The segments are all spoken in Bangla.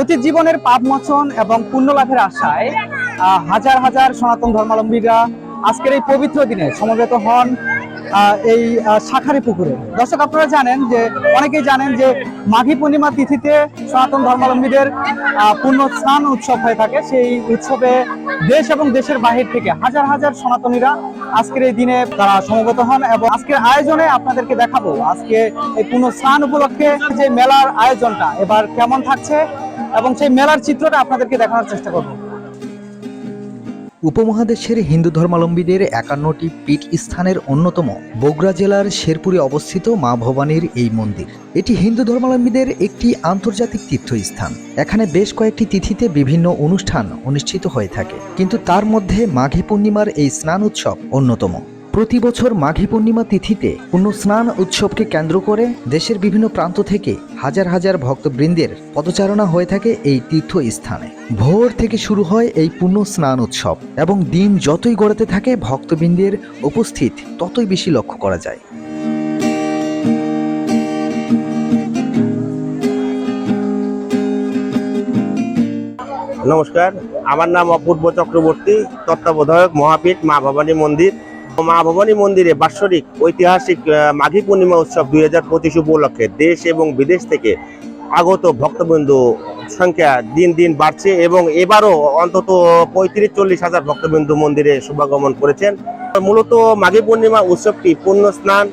অতীত জীবনের পাপ মোচন এবং পুণ্য লাভের আশায় হাজার হাজার সনাতন ধর্মাবলম্বীরা আজকের এই পবিত্র দিনে সমবেত হন। এই শাখারি পুকুরে। দর্শক, আপনারা জানেন যে, অনেকেই জানেন যে মাঘী পূর্ণিমা তিথিতে সনাতন ধর্মাবলম্বীদের পূর্ণ স্নান উৎসব হয়ে থাকে। সেই উৎসবে দেশ এবং দেশের বাহির থেকে হাজার হাজার সনাতনীরা আজকের এই দিনে তারা সমবেত হন এবং আজকের আয়োজনে আপনাদেরকে দেখাবো আজকে এই পূর্ণ স্নান উপলক্ষে যে মেলার আয়োজনটা এবার কেমন থাকছে এবং সেই মেলার চিত্রটা আপনাদেরকে দেখানোর চেষ্টা করব। উপমহাদেশের হিন্দু ধর্মাবলম্বীদের একান্নটি পীঠ স্থানের অন্যতম বগুড়া জেলার শেরপুরে অবস্থিত মা ভবানীর এই মন্দির। এটি হিন্দু ধর্মাবলম্বীদের একটি আন্তর্জাতিক তীর্থস্থান। এখানে বেশ কয়েকটি তিথিতে বিভিন্ন অনুষ্ঠান অনুষ্ঠিত হয়ে থাকে। কিন্তু তার মধ্যে মাঘী পূর্ণিমার এই স্নান উৎসব অন্যতম। প্রতি বছর মাঘী পূর্ণিমা তিথিতে পূর্ণ স্নান উৎসবকে কেন্দ্র করে দেশের বিভিন্ন প্রান্ত থেকে হাজার হাজার ভক্তবৃন্দের পদচারণা হয়ে থাকে এই তীর্থ স্থানে ভোর থেকে শুরু হয় এই পূর্ণ স্নান উৎসব এবং দিন যতই গড়াতে থাকে, ভক্তবৃন্দের উপস্থিত ততই বেশি লক্ষ্য করা যায়। নমস্কার, আমার নাম অপূর্ব চক্রবর্তী, তত্ত্বাবধায়ক মহাপীঠ মা ভবানী মন্দির। মা ভবানী মন্দিরে বাৎসরিক ঐতিহাসিক মাঘী পূর্ণিমা উৎসব দুই হাজার পঁচিশ উপলক্ষে দেশ এবং বিদেশ থেকে আগত ভক্তবৃন্দু সংখ্যা দিন দিন বাড়ছে এবং এবারও অন্তত পঁয়ত্রিশ চল্লিশ হাজার ভক্তবিন্দু মন্দিরে শুভাগমন করেছেন। মূলত মাঘী পূর্ণিমা উৎসবটি পূর্ণ স্নান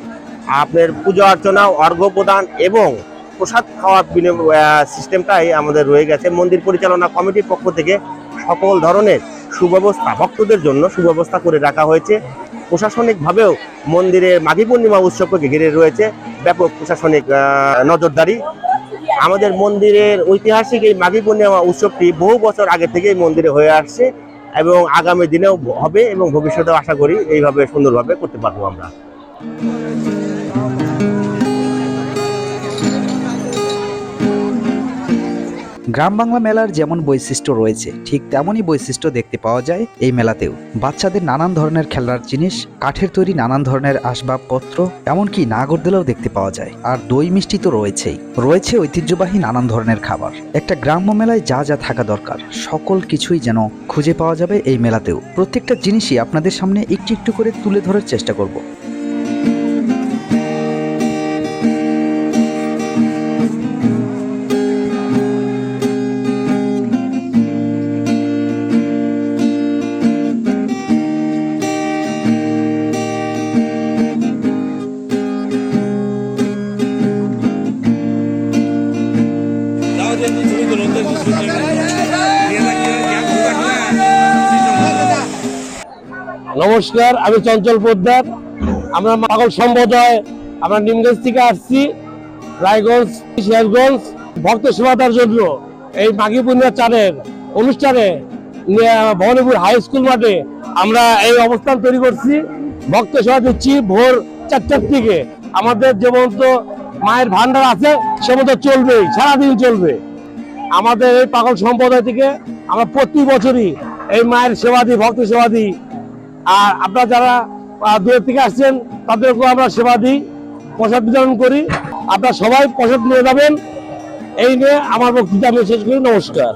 আপনার পূজা অর্চনা, অর্ঘ্য প্রদান এবং প্রসাদ খাওয়ার সিস্টেমটাই আমাদের রয়ে গেছে। মন্দির পরিচালনা কমিটির পক্ষ থেকে সকল ধরনের সুব্যবস্থা ভক্তদের জন্য সুব্যবস্থা করে রাখা হয়েছে। প্রশাসনিকভাবেও মন্দিরে মাঘী পূর্ণিমা উৎসবকে ঘিরে রয়েছে ব্যাপক প্রশাসনিক নজরদারি। আমাদের মন্দিরের ঐতিহাসিক এই মাঘী পূর্ণিমা উৎসবটি বহু বছর আগে থেকেই মন্দিরে হয়ে আসছে এবং আগামী দিনেও হবে এবং ভবিষ্যতেও আশা করি এইভাবে সুন্দরভাবে করতে পারব আমরা। গ্রাম বাংলা মেলার যেমন বৈশিষ্ট্য রয়েছে, ঠিক তেমনই বৈশিষ্ট্য দেখতে পাওয়া যায় এই মেলাতেও। বাচ্চাদের নানান ধরনের খেলার জিনিস, কাঠের তৈরি নানান ধরনের আসবাবপত্র, এমনকি নাগরদোলাও দেখতে পাওয়া যায়। আর দই মিষ্টি তো রয়েছেই। রয়েছে ঐতিহ্যবাহী নানান ধরনের খাবার। একটা গ্রাম্য মেলায় যা যা থাকা দরকার, সকল কিছুই যেন খুঁজে পাওয়া যাবে এই মেলাতেও। প্রত্যেকটা জিনিসই আপনাদের সামনে একটু একটু করে তুলে ধরার চেষ্টা করব। নমস্কার, আমি চঞ্চল পোদ্দার। আমরা পাগল সম্প্রদায়, আমরা নিমগঞ্জ থেকে আসছি, রায়গঞ্জ, সিরাজগঞ্জ। ভক্ত সেবাদার জন্য এই মাঘী পূর্ণিমা চারের অনুষ্ঠানে ভবানীপুর হাই স্কুল মাঠে আমরা এই অবস্থান তৈরি করছি। ভক্ত সেবা দিচ্ছি ভোর চারটার থেকে আমাদের যেমন তো মায়ের ভান্ডার আছে, সে মতো চলবেই, সারাদিন চলবে। আমাদের এই পাগল সম্প্রদায় থেকে আমরা প্রতি বছরই এই মায়ের সেবা দিই ভক্ত সেবা দিই আর আপনারা যারা দূরের থেকে আসছেন, তাদেরকেও আমরা সেবা দিই, প্রসাদ বিতরণ করি। আপনারা সবাই প্রসাদ নিয়ে যাবেন। এই নিয়ে আমার বক্তৃতা আমি শেষ করি। নমস্কার।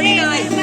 morning.